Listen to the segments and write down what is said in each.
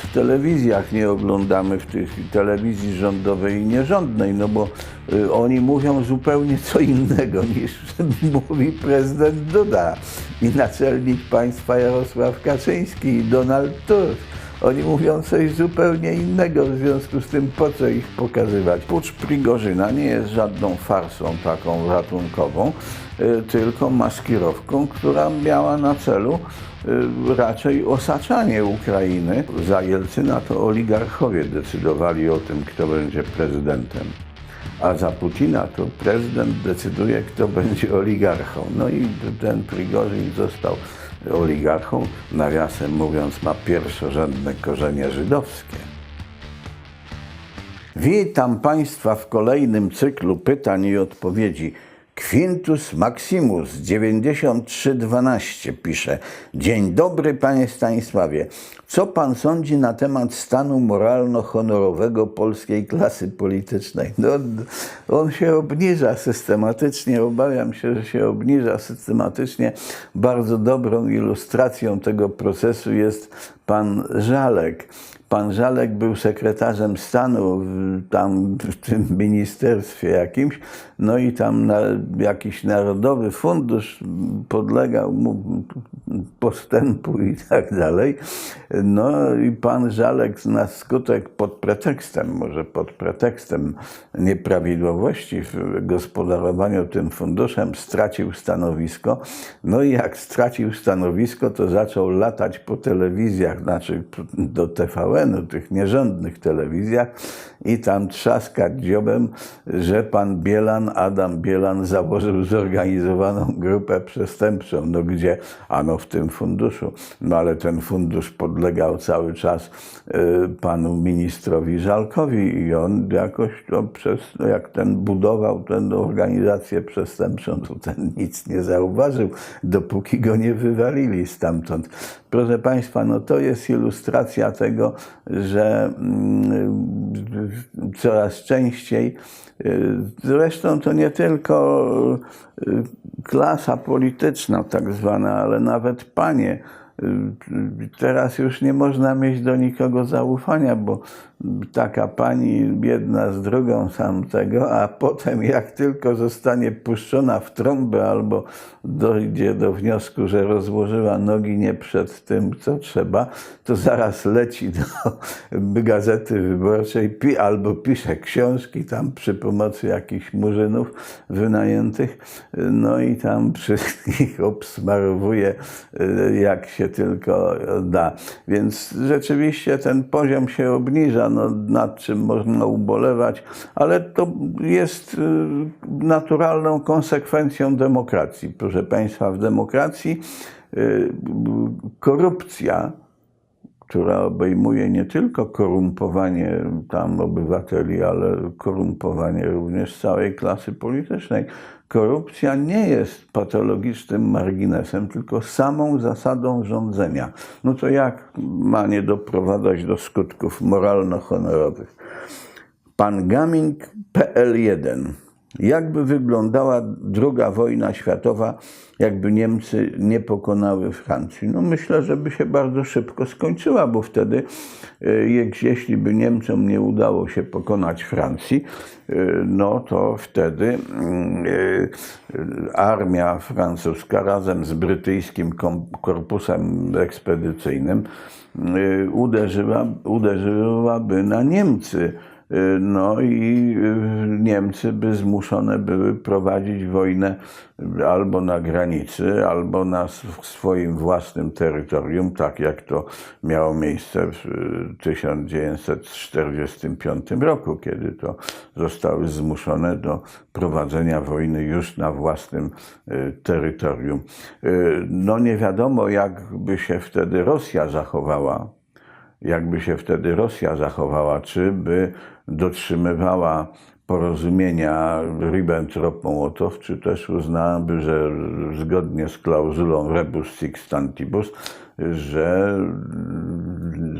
w telewizjach nie oglądamy, w tych telewizji rządowej i nierządnej, no bo y, oni mówią zupełnie co innego niż mówi prezydent Duda i naczelnik państwa Jarosław Kaczyński i Donald Tusk. Oni mówią coś zupełnie innego, w związku z tym po co ich pokazywać? Pucz Prigorzyna nie jest żadną farsą taką ratunkową, y, tylko maskirowką, która miała na celu y, raczej osaczanie Ukrainy. Za Jelcyna to oligarchowie decydowali o tym, kto będzie prezydentem. A za Putina to prezydent decyduje, kto będzie oligarchą. No i ten Prigorzyn został oligarchą, nawiasem mówiąc, ma pierwszorzędne korzenie żydowskie. Witam Państwa w kolejnym cyklu pytań i odpowiedzi. Quintus Maximus 9312 pisze: Dzień dobry, panie Stanisławie. Co pan sądzi na temat stanu moralno-honorowego polskiej klasy politycznej? No, on się obniża systematycznie, obawiam się, że się obniża systematycznie. Bardzo dobrą ilustracją tego procesu jest pan Żalek. Pan Żalek był sekretarzem stanu w, tam w tym ministerstwie jakimś, no i tam na, jakiś narodowy fundusz podlegał mu postępu i tak dalej. No i pan Żalek na skutek pod pretekstem, może pod pretekstem nieprawidłowości w gospodarowaniu tym funduszem stracił stanowisko. No i jak stracił stanowisko, to zaczął latać po telewizjach, znaczy do TVN-u, tych nierządnych telewizjach i tam trzaskać dziobem, że pan Bielan, Adam Bielan założył zorganizowaną grupę przestępczą. No gdzie? Ano w tym funduszu. No ale ten fundusz podlegał cały czas y, panu ministrowi Żalkowi i on jakoś to przez, no jak ten budował tę organizację przestępczą, to ten nic nie zauważył, dopóki go nie wywalili stamtąd. Proszę Państwa, no to jest ilustracja tego, że mm, coraz częściej, zresztą to nie tylko y, klasa polityczna tak zwana, ale nawet panie, y, teraz już nie można mieć do nikogo zaufania, bo taka pani jedna z drugą sam tego, a potem jak tylko zostanie puszczona w trąbę albo dojdzie do wniosku, że rozłożyła nogi nie przed tym, co trzeba, to zaraz leci do Gazety Wyborczej pi, albo pisze książki tam przy pomocy jakichś murzynów wynajętych, no i tam wszystkich obsmarowuje jak się tylko da. Więc rzeczywiście ten poziom się obniża, no, nad czym można ubolewać, ale to jest y, naturalną konsekwencją demokracji. Proszę Państwa, w demokracji y, korupcja, która obejmuje nie tylko korumpowanie tam obywateli, ale korumpowanie również całej klasy politycznej. Korupcja nie jest patologicznym marginesem, tylko samą zasadą rządzenia. No to jak ma nie doprowadzać do skutków moralno-honorowych? Pan Gaming PL1. Jakby wyglądała druga wojna światowa, jakby Niemcy nie pokonały Francji? No myślę, że by się bardzo szybko skończyła, bo wtedy, y, jeśli by Niemcom nie udało się pokonać Francji, y, no to wtedy mm, y, armia francuska razem z brytyjskim korpusem ekspedycyjnym uderzyła, uderzyłaby na Niemcy. Y, No i y, Niemcy by zmuszone były prowadzić wojnę albo na granicy, albo na swoim własnym terytorium, tak jak to miało miejsce w y, 1945 roku, kiedy to zostały zmuszone do prowadzenia wojny już na własnym y, terytorium. Y, No nie wiadomo, jak by się wtedy Rosja zachowała jakby się wtedy Rosja zachowała, czy by dotrzymywała porozumienia Ribbentrop-Mołotow, czy też uznałaby, że zgodnie z klauzulą rebus sic stantibus że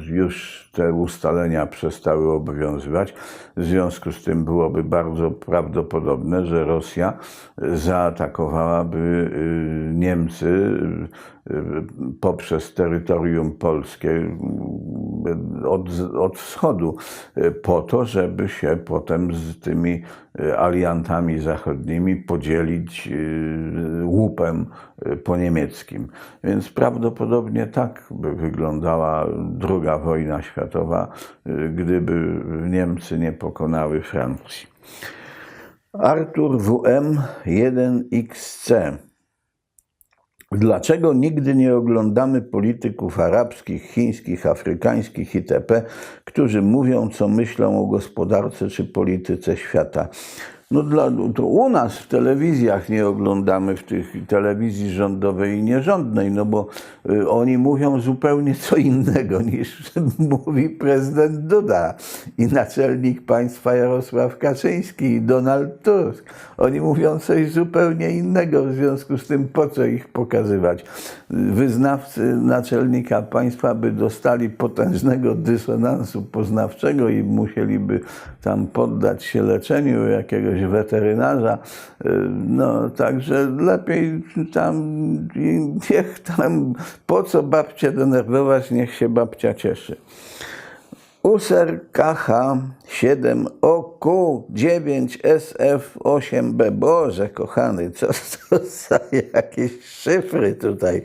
już te ustalenia przestały obowiązywać. W związku z tym byłoby bardzo prawdopodobne, że Rosja zaatakowałaby y, Niemcy y, poprzez terytorium polskie y, od, od wschodu, po to, żeby się potem z tymi aliantami zachodnimi podzielić łupem po niemieckim. Więc prawdopodobnie tak by wyglądała druga wojna światowa, gdyby Niemcy nie pokonały Francji. Artur WM 1XC. Dlaczego nigdy nie oglądamy polityków arabskich, chińskich, afrykańskich itp., którzy mówią, co myślą o gospodarce czy polityce świata? No dla, to u nas w telewizjach nie oglądamy, w tych telewizji rządowej i nierządnej, no bo y, oni mówią zupełnie co innego niż mówi prezydent Duda i naczelnik państwa Jarosław Kaczyński i Donald Tusk. Oni mówią coś zupełnie innego, w związku z tym po co ich pokazywać? Wyznawcy naczelnika państwa by dostali potężnego dysonansu poznawczego i musieliby tam poddać się leczeniu jakiegoś weterynarza. No, także lepiej tam, niech tam, po co babcię denerwować, niech się babcia cieszy. User KH 7 OQ 9 SF 8B. Boże kochany, co to za jakieś szyfry tutaj.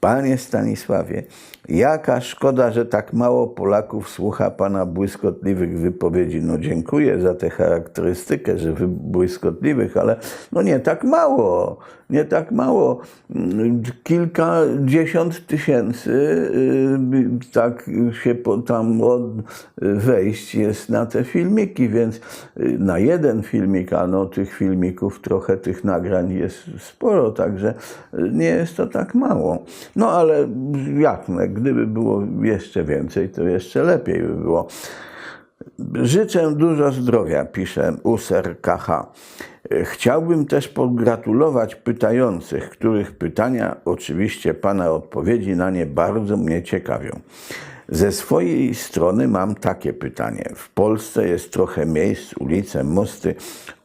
Panie Stanisławie, jaka szkoda, że tak mało Polaków słucha Pana błyskotliwych wypowiedzi. No dziękuję za tę charakterystykę, że wy błyskotliwych, ale no nie tak mało, nie tak mało. Kilkadziesiąt tysięcy y, tak się tam od wejść jest na te filmiki, więc y, na jeden filmik, a no tych filmików trochę, tych nagrań jest sporo, także y, nie jest to tak mało. No ale jak, gdyby było jeszcze więcej, to jeszcze lepiej by było. Życzę dużo zdrowia, pisze User KH. Chciałbym też pogratulować pytających, których pytania, oczywiście Pana odpowiedzi na nie bardzo mnie ciekawią. Ze swojej strony mam takie pytanie. W Polsce jest trochę miejsc, ulice, mosty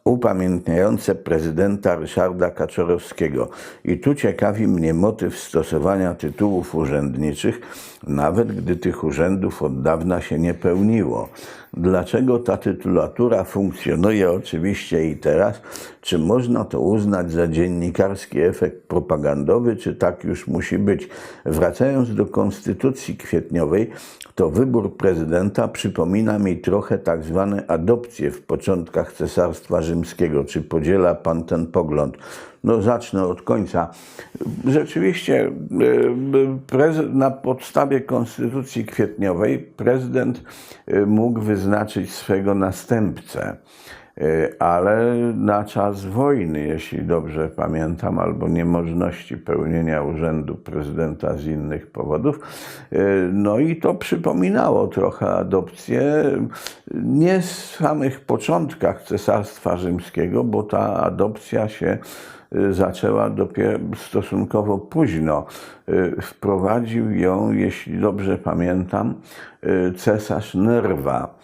upamiętniające prezydenta Ryszarda Kaczorowskiego. I tu ciekawi mnie motyw stosowania tytułów urzędniczych, nawet gdy tych urzędów od dawna się nie pełniło. Dlaczego ta tytulatura funkcjonuje oczywiście i teraz? Czy można to uznać za dziennikarski efekt propagandowy, czy tak już musi być? Wracając do konstytucji kwietniowej, to wybór prezydenta przypomina mi trochę tak zwane adopcje w początkach Cesarstwa Rzymskiego. Czy podziela pan ten pogląd? No zacznę od końca. Rzeczywiście e, na podstawie Konstytucji Kwietniowej prezydent e, mógł wyznaczyć swego następcę. E, ale na czas wojny, jeśli dobrze pamiętam, albo niemożności pełnienia urzędu prezydenta z innych powodów. No i to przypominało trochę adopcję, nie w samych początkach Cesarstwa Rzymskiego, bo ta adopcja się zaczęła dopiero stosunkowo późno. Wprowadził ją, jeśli dobrze pamiętam, cesarz Nerwa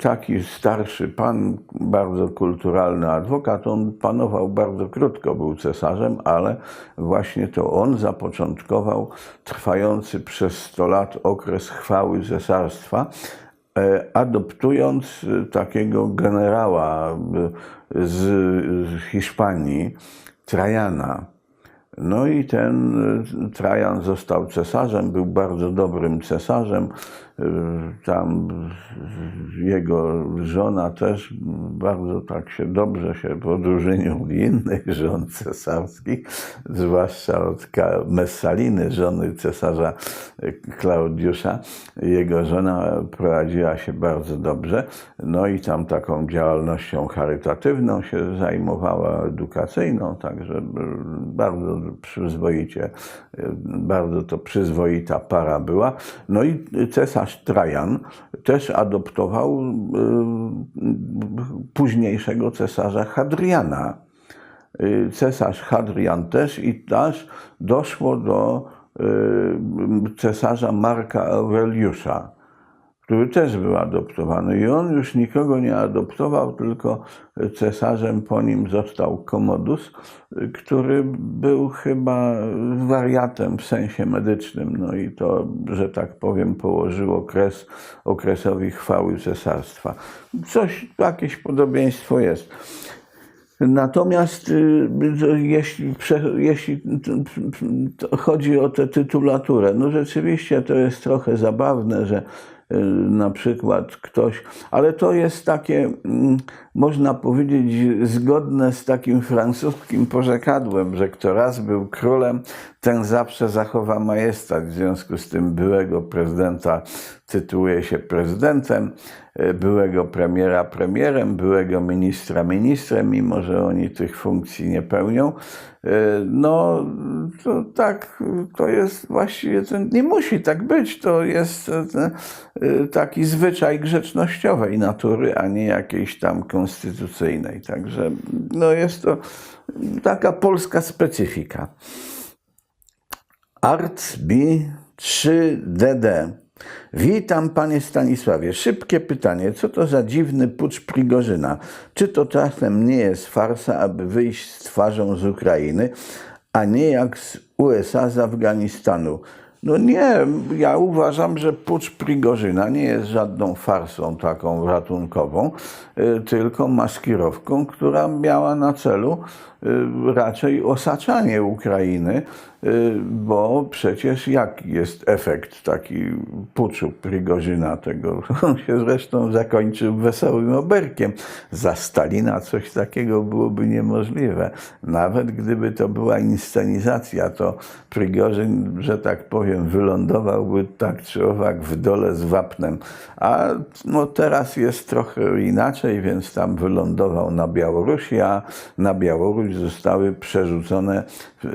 taki starszy pan, bardzo kulturalny adwokat, on panował bardzo krótko, był cesarzem, ale właśnie to on zapoczątkował trwający przez 100 lat okres chwały cesarstwa, e, adoptując takiego generała z Hiszpanii, Trajana. No i ten Trajan został cesarzem, był bardzo dobrym cesarzem. Tam jego żona też bardzo tak się dobrze się od innych żon cesarskich, zwłaszcza od Messaliny, żony cesarza Klaudiusza. Jego żona prowadziła się bardzo dobrze, no i tam taką działalnością charytatywną się zajmowała, edukacyjną, także bardzo przyzwoicie, bardzo to przyzwoita para była. No i cesarz cesarz Trajan też adoptował y, późniejszego cesarza Hadriana. Y, cesarz Hadrian też i też doszło do y, cesarza Marka Aureliusza, który też był adoptowany. I on już nikogo nie adoptował, tylko cesarzem po nim został Komodus, który był chyba wariatem w sensie medycznym. No i to, że tak powiem, położyło kres okresowi chwały cesarstwa. Coś, jakieś podobieństwo jest. Natomiast y, jeśli, prze- jeśli t- chodzi o tę tytulaturę, no rzeczywiście to jest trochę zabawne, że y, na przykład ktoś, ale to jest takie, mm, można powiedzieć, zgodne z takim francuskim porzekadłem, że kto raz był królem, ten zawsze zachowa majestat. W związku z tym byłego prezydenta tytułuje się prezydentem, y, byłego premiera premierem, byłego ministra ministrem, mimo że oni tych funkcji nie pełnią. Y, No, to tak, to jest właściwie, to nie musi tak być, to jest y, taki zwyczaj grzecznościowej natury, a nie jakiejś tam konstytucyjnej. Także no jest to taka polska specyfika. Arts B 3DD. Witam panie Stanisławie. Szybkie pytanie. Co to za dziwny pucz Prigorzyna? Czy to czasem nie jest farsa, aby wyjść z twarzą z Ukrainy, a nie jak z USA z Afganistanu? No nie, ja uważam, że pucz Prigorzyna nie jest żadną farsą taką ratunkową, y, tylko maskirowką, która miała na celu y, raczej osaczanie Ukrainy, bo przecież jaki jest efekt taki puczu Prigorzyna tego? On się zresztą zakończył wesołym oberkiem. Za Stalina coś takiego byłoby niemożliwe. Nawet gdyby to była inscenizacja, to Prigorzyn, że tak powiem, wylądowałby tak czy owak w dole z wapnem. A no teraz jest trochę inaczej, więc tam wylądował na Białorusi, a na Białoruś zostały przerzucone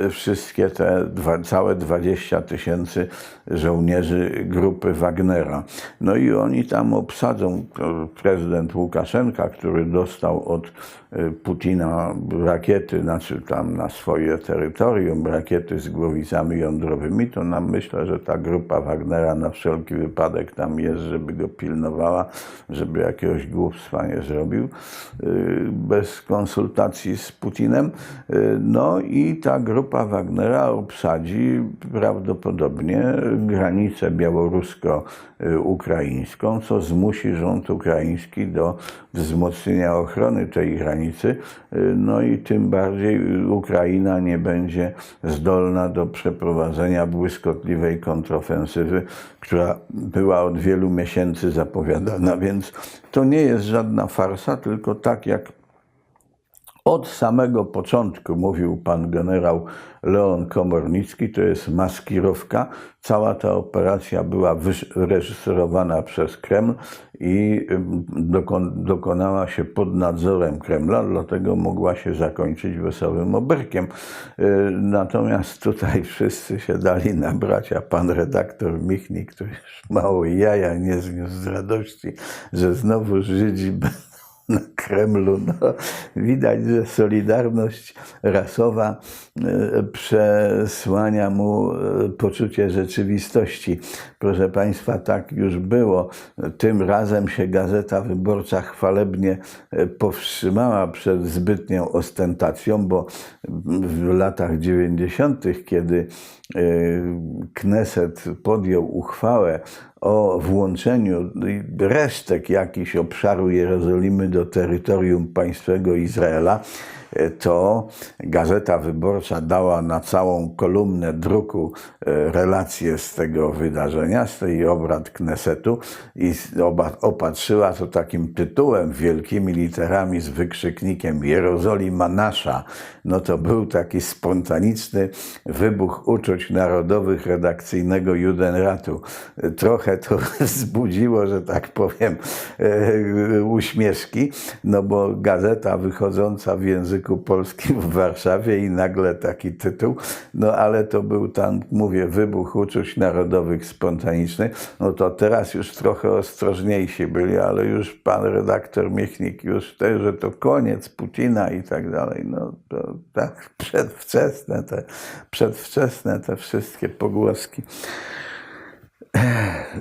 wszystkie te dwa, całe 20 tysięcy żołnierzy grupy Wagnera. No i oni tam obsadzą prezydent Łukaszenka, który dostał od y, Putina rakiety, znaczy tam na swoje terytorium, rakiety z głowicami jądrowymi, to nam myślę, że ta grupa Wagnera na wszelki wypadek tam jest, żeby go pilnowała, żeby jakiegoś głupstwa nie zrobił y, bez konsultacji z Putinem. Y, No i ta grupa Wagnera obsadzi prawdopodobnie granicę białorusko-ukraińską, co zmusi rząd ukraiński do wzmocnienia ochrony tej granicy. No i tym bardziej Ukraina nie będzie zdolna do przeprowadzenia błyskotliwej kontrofensywy, która była od wielu miesięcy zapowiadana, więc to nie jest żadna farsa, tylko tak jak od samego początku, mówił pan generał Leon Komornicki, to jest maskirowka. Cała ta operacja była wyreżyserowana przez Kreml i dokonała się pod nadzorem Kremla, dlatego mogła się zakończyć wesołym oberkiem. Yy, Natomiast tutaj wszyscy się dali nabrać, a pan redaktor Michnik, który już mało jaja nie zniósł z radości, że znowu Żydzi będą na Kremlu. No, widać, że solidarność rasowa e, przesłania mu e, poczucie rzeczywistości. Proszę Państwa, tak już było. Tym razem się Gazeta Wyborcza chwalebnie e, powstrzymała przed zbytnią ostentacją, bo w latach 90., kiedy Kneset podjął uchwałę o włączeniu resztek jakichś obszaru Jerozolimy do terytorium państwowego Izraela, to Gazeta Wyborcza dała na całą kolumnę druku e, relacje z tego wydarzenia, z tej obrad Knesetu i opatrzyła to takim tytułem, wielkimi literami z wykrzyknikiem Jerozolima nasza. No to był taki spontaniczny wybuch uczuć narodowych redakcyjnego Judenratu. Trochę to wzbudziło, że tak powiem, e, uśmieszki, no bo gazeta wychodząca w języku języku polskim w Warszawie i nagle taki tytuł. No ale to był tam, mówię, wybuch uczuć narodowych spontanicznych. No to teraz już trochę ostrożniejsi byli, ale już pan redaktor Miechnik już też, że to koniec Putina i tak dalej. No to tak przedwczesne te, przedwczesne te wszystkie pogłoski.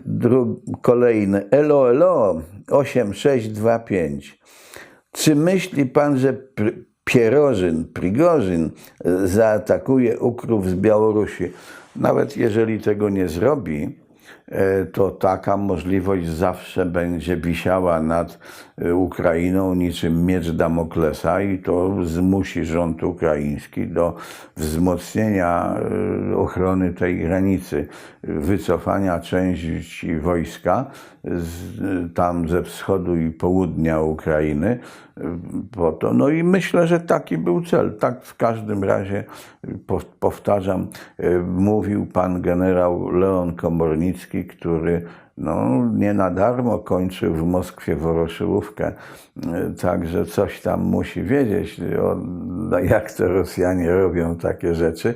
Dru- kolejny. Elo, elo, 8625. Czy myśli pan, że Pierożyn, Prigorzyn e, zaatakuje ukrów z Białorusi? Nawet jeżeli tego nie zrobi, to taka możliwość zawsze będzie wisiała nad e, Ukrainą niczym miecz Damoklesa i to zmusi rząd ukraiński do wzmocnienia e, ochrony tej granicy, wycofania części wojska z, tam ze wschodu i południa Ukrainy e, po to. No i myślę, że taki był cel. Tak w każdym razie, po- powtarzam, e, mówił pan generał Leon Komornicki, który no, nie na darmo kończył w Moskwie Woroszyłówkę, także coś tam musi wiedzieć, no, jak to Rosjanie robią takie rzeczy,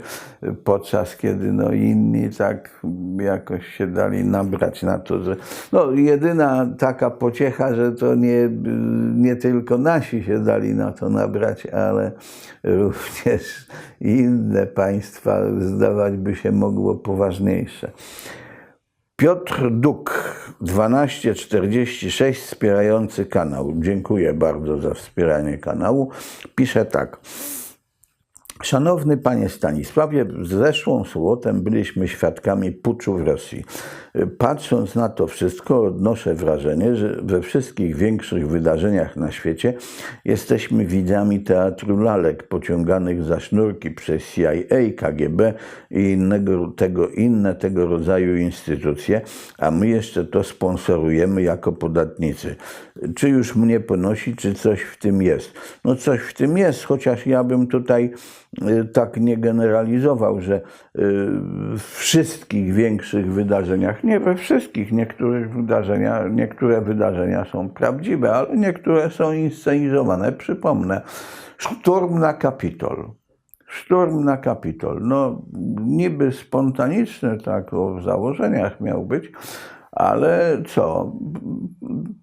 podczas kiedy no, inni tak jakoś się dali nabrać na to, że no, jedyna taka pociecha, że to nie, nie tylko nasi się dali na to nabrać, ale również inne państwa zdawać by się mogło poważniejsze. Piotr Duk, 1246, wspierający kanał. Dziękuję bardzo za wspieranie kanału. Pisze tak. Szanowny panie Stanisławie, zeszłą sobotę byliśmy świadkami puczu w Rosji. Patrząc na to wszystko, odnoszę wrażenie, że we wszystkich większych wydarzeniach na świecie jesteśmy widzami teatru lalek pociąganych za sznurki przez CIA, KGB i innego, tego, inne tego rodzaju instytucje, a my jeszcze to sponsorujemy jako podatnicy. Czy już mnie ponosi, czy coś w tym jest? No coś w tym jest, chociaż ja bym tutaj tak nie generalizował, że y, wszystkich większych wydarzeniach, nie we wszystkich, niektórych wydarzenia, niektóre wydarzenia są prawdziwe, ale niektóre są inscenizowane. Przypomnę, szturm na Kapitol. Szturm na Kapitol. No, niby spontaniczny, tak o założeniach miał być, ale co?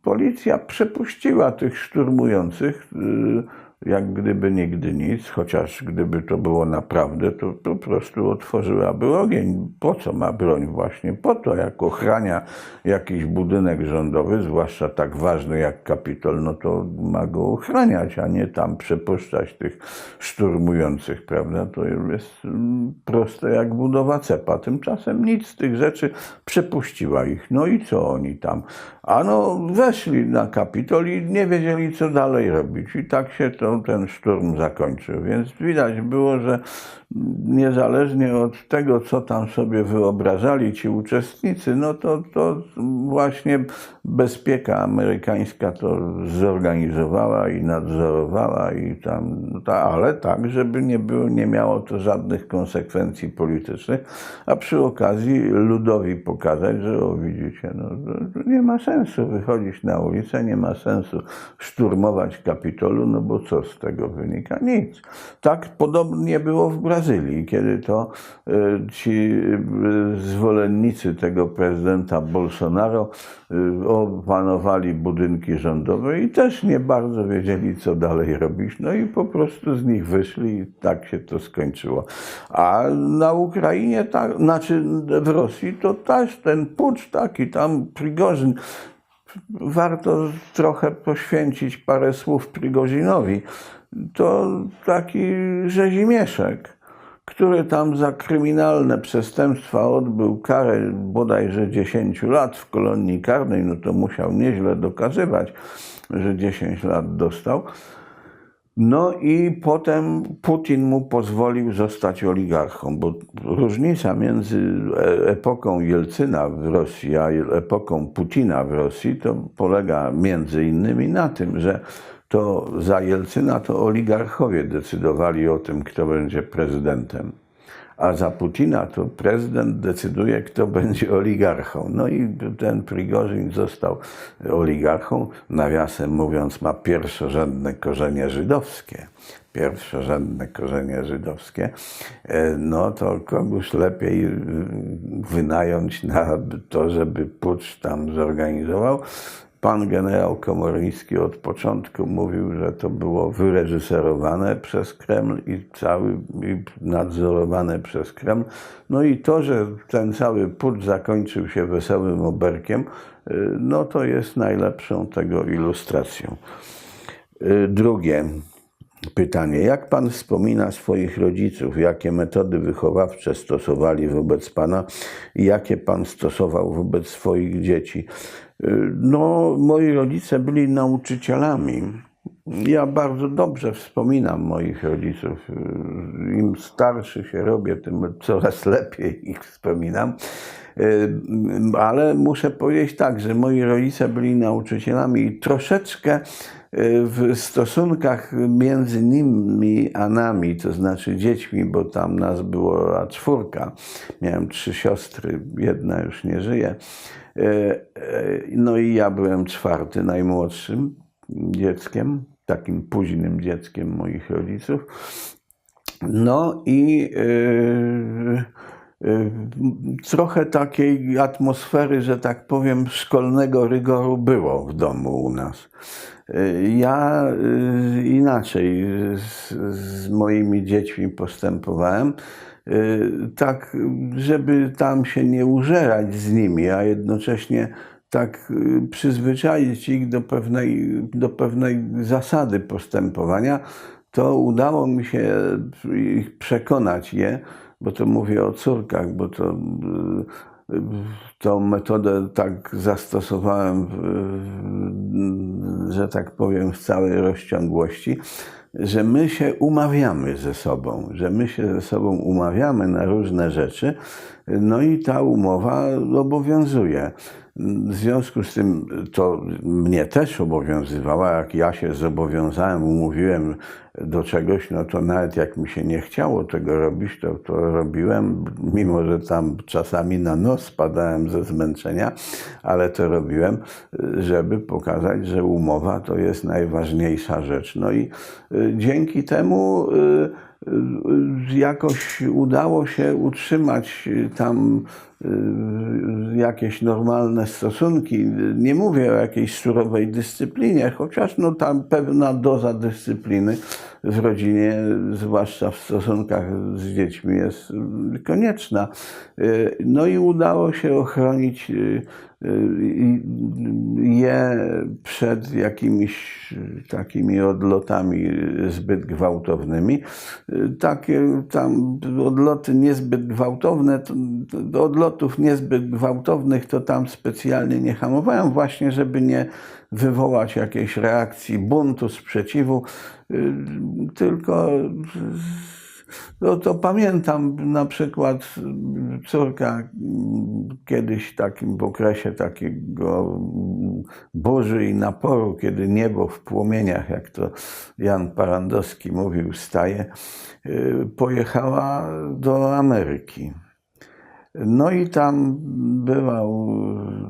Policja przepuściła tych szturmujących, y, jak gdyby nigdy nic, chociaż gdyby to było naprawdę, to po prostu otworzyłaby ogień. Po co ma broń? Właśnie po to, jak ochrania jakiś budynek rządowy, zwłaszcza tak ważny jak Kapitol, no to ma go ochraniać, a nie tam przepuszczać tych szturmujących, prawda? To jest mm, proste jak budowa cepa. Tymczasem nic z tych rzeczy przepuściła ich. No i co oni tam? A no weszli na Kapitol i nie wiedzieli, co dalej robić. I tak się to, ten szturm zakończył. Więc widać było, że niezależnie od tego, co tam sobie wyobrażali ci uczestnicy, no to, to właśnie bezpieka amerykańska to zorganizowała i nadzorowała i tam, ta, ale tak, żeby nie, było, nie miało to żadnych konsekwencji politycznych, a przy okazji ludowi pokazać, że o widzicie, no, nie ma sensu wychodzić na ulicę, nie ma sensu szturmować Kapitolu, no bo co z tego wynika? Nic. Tak podobnie było w Brazylii, kiedy to e, ci e, zwolennicy tego prezydenta Bolsonaro e, opanowali budynki rządowe i też nie bardzo wiedzieli, co dalej robić. No i po prostu z nich wyszli i tak się to skończyło. A na Ukrainie, tak, znaczy w Rosji, to też ten pucz taki, tam Prigorzyn, warto trochę poświęcić parę słów Prigozinowi. To taki rzezimieszek, który tam za kryminalne przestępstwa odbył karę bodajże 10 lat w kolonii karnej, no to musiał nieźle dokazywać, że 10 lat dostał. No i potem Putin mu pozwolił zostać oligarchą, bo różnica między e- epoką Jelcyna w Rosji a epoką Putina w Rosji to polega między innymi na tym, że to za Jelcyna to oligarchowie decydowali o tym, kto będzie prezydentem. A za Putina to prezydent decyduje, kto będzie oligarchą. No i ten Prigorzyn został oligarchą, nawiasem mówiąc, ma pierwszorzędne korzenie żydowskie. Pierwszorzędne korzenie żydowskie, E, no to kogoś lepiej y, wynająć na to, żeby pucz tam zorganizował. Pan generał Komorowski od początku mówił, że to było wyreżyserowane przez Kreml i cały i nadzorowane przez Kreml. No i to, że ten cały pucz zakończył się wesołym oberkiem, y, no to jest najlepszą tego ilustracją. Y, Drugie pytanie. Jak pan wspomina swoich rodziców? Jakie metody wychowawcze stosowali wobec pana i jakie pan stosował wobec swoich dzieci? No, moi rodzice byli nauczycielami. Ja bardzo dobrze wspominam moich rodziców. Im starszy się robię, tym coraz lepiej ich wspominam. Ale muszę powiedzieć tak, że moi rodzice byli nauczycielami i troszeczkę w stosunkach między nimi a nami, to znaczy dziećmi, bo tam nas było a czwórka. Miałem trzy siostry, jedna już nie żyje. Y, y, No i ja byłem czwarty, najmłodszym dzieckiem, takim późnym dzieckiem moich rodziców. No i yy, trochę takiej atmosfery, że tak powiem, szkolnego rygoru było w domu u nas. Yy, Ja yy, inaczej z, z moimi dziećmi postępowałem. Yy, Tak, żeby tam się nie użerać z nimi, a jednocześnie tak y, przyzwyczaić ich do pewnej, do pewnej zasady postępowania, to udało mi się ich przekonać je, bo to mówię o córkach, bo to y, y, tą metodę tak zastosowałem, w- że tak powiem, w całej rozciągłości, że my się umawiamy ze sobą, że my się ze sobą umawiamy na różne rzeczy, no i ta umowa obowiązuje. W związku z tym to mnie też obowiązywała, jak ja się zobowiązałem, umówiłem do czegoś, no to nawet jak mi się nie chciało tego robić, to to robiłem, mimo że tam czasami na nos spadałem ze zmęczenia, ale to robiłem, żeby pokazać, że umowa to jest najważniejsza rzecz. No i y, dzięki temu y, y, jakoś udało się utrzymać tam jakieś normalne stosunki. Nie mówię o jakiejś surowej dyscyplinie, chociaż no tam pewna doza dyscypliny w rodzinie, zwłaszcza w stosunkach z dziećmi, jest y, konieczna. Y, No i udało się ochronić y, y, je przed jakimiś takimi odlotami zbyt gwałtownymi. Takie tam odloty niezbyt gwałtowne, to, do odlotów niezbyt gwałtownych to tam specjalnie nie hamowałem, właśnie żeby nie wywołać jakiejś reakcji buntu, sprzeciwu, y, tylko no to pamiętam na przykład y, córka kiedyś takim w okresie takiego burzy i naporu, kiedy niebo w płomieniach, jak to Jan Parandowski mówił, staje, y, pojechała do Ameryki. No i tam bywał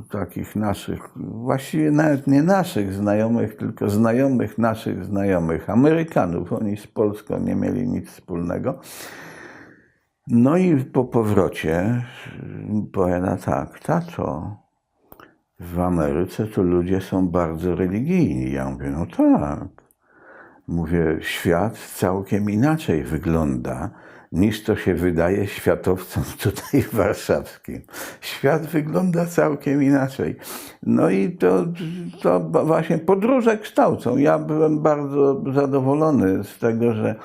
takich naszych, właściwie nawet nie naszych znajomych, tylko znajomych naszych znajomych, Amerykanów. Oni z Polską nie mieli nic wspólnego. No i po powrocie powiada tak, tato, w Ameryce to ludzie są bardzo religijni. Ja mówię, no tak. Mówię, świat całkiem inaczej wygląda niż to się wydaje światowcom tutaj warszawskim. Świat wygląda całkiem inaczej. No i to, to właśnie podróże kształcą. Ja byłem bardzo zadowolony z tego, że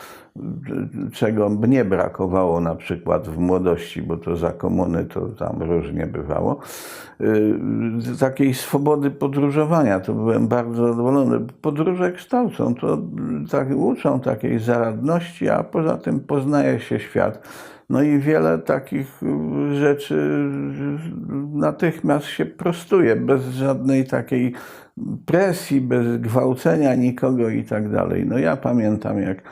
czego mnie brakowało na przykład w młodości, bo to za komuny to tam różnie bywało, yy, takiej swobody podróżowania, to byłem bardzo zadowolony. Podróże kształcą, to tak, uczą takiej zaradności, a poza tym poznaje się świat. No i wiele takich rzeczy natychmiast się prostuje, bez żadnej takiej presji, bez gwałcenia nikogo i tak dalej. No ja pamiętam, jak y,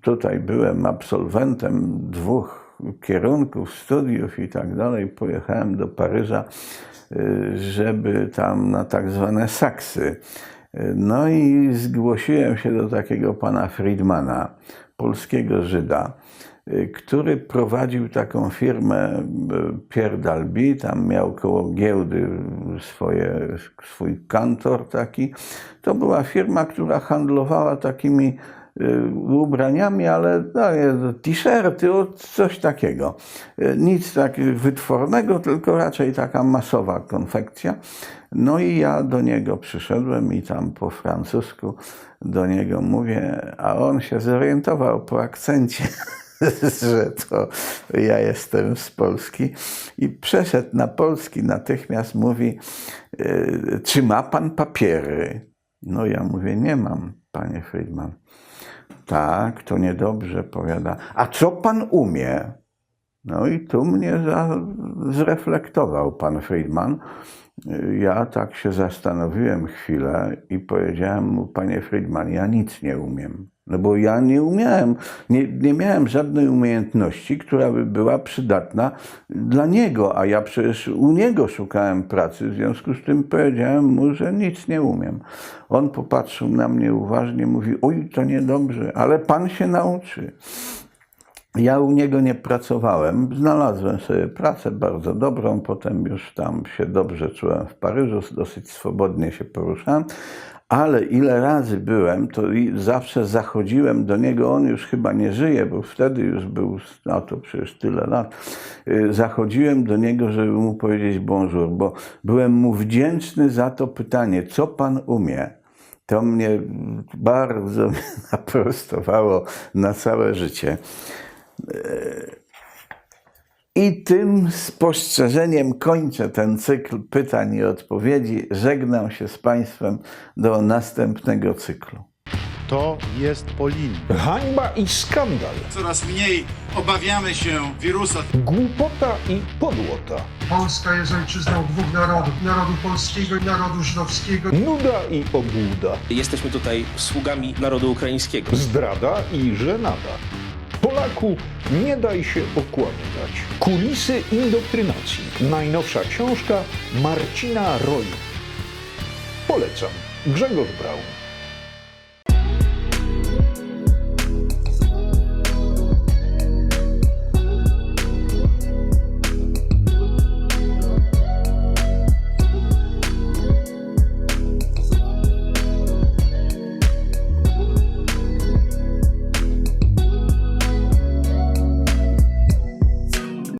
tutaj byłem absolwentem dwóch kierunków, studiów i tak dalej, pojechałem do Paryża, y, żeby tam na tak zwane saksy. Y, No i zgłosiłem się do takiego pana Friedmana, polskiego Żyda, y, który prowadził taką firmę y, Pierre Dalby, tam miał koło giełdy swoje, swój kantor taki. To była firma, która handlowała takimi y, ubraniami, ale no, nie, t-shirty, coś takiego. Y, Nic tak wytwornego, tylko raczej taka masowa konfekcja. No i ja do niego przyszedłem i tam po francusku do niego mówię, a on się zorientował po akcencie, że to ja jestem z Polski i przeszedł na polski, natychmiast mówi, y, czy ma pan papiery? No ja mówię, nie mam, panie Friedman. Tak, to niedobrze, powiada. A co pan umie? No i tu mnie za, zreflektował pan Friedman. Ja tak się zastanowiłem chwilę i powiedziałem mu, panie Friedman, ja nic nie umiem. No bo ja nie umiałem, nie, nie miałem żadnej umiejętności, która by była przydatna dla niego, a ja przecież u niego szukałem pracy, w związku z tym powiedziałem mu, że nic nie umiem. On popatrzył na mnie uważnie, mówi, oj, to niedobrze, ale pan się nauczy. Ja u niego nie pracowałem. Znalazłem sobie pracę bardzo dobrą, potem już tam się dobrze czułem w Paryżu, dosyć swobodnie się poruszałem. Ale ile razy byłem, to zawsze zachodziłem do niego, on już chyba nie żyje, bo wtedy już był, no to przecież tyle lat, y, zachodziłem do niego, żeby mu powiedzieć bonjour, bo byłem mu wdzięczny za to pytanie, co pan umie? To mnie bardzo naprostowało na całe życie. I tym spostrzeżeniem kończę ten cykl pytań i odpowiedzi. Żegnam się z Państwem do następnego cyklu. To jest Polin. Hańba i skandal, Coraz mniej obawiamy się wirusa. głupota i podłota, Polska jest ojczyzną dwóch narodów, narodu polskiego i narodu żydowskiego. nuda i obłuda, Jesteśmy tutaj sługami narodu ukraińskiego. zdrada i żenada. Polaku, nie daj się okłamywać. Kulisy indoktrynacji. Najnowsza książka Marcina Roju. Polecam. Grzegorz Braun.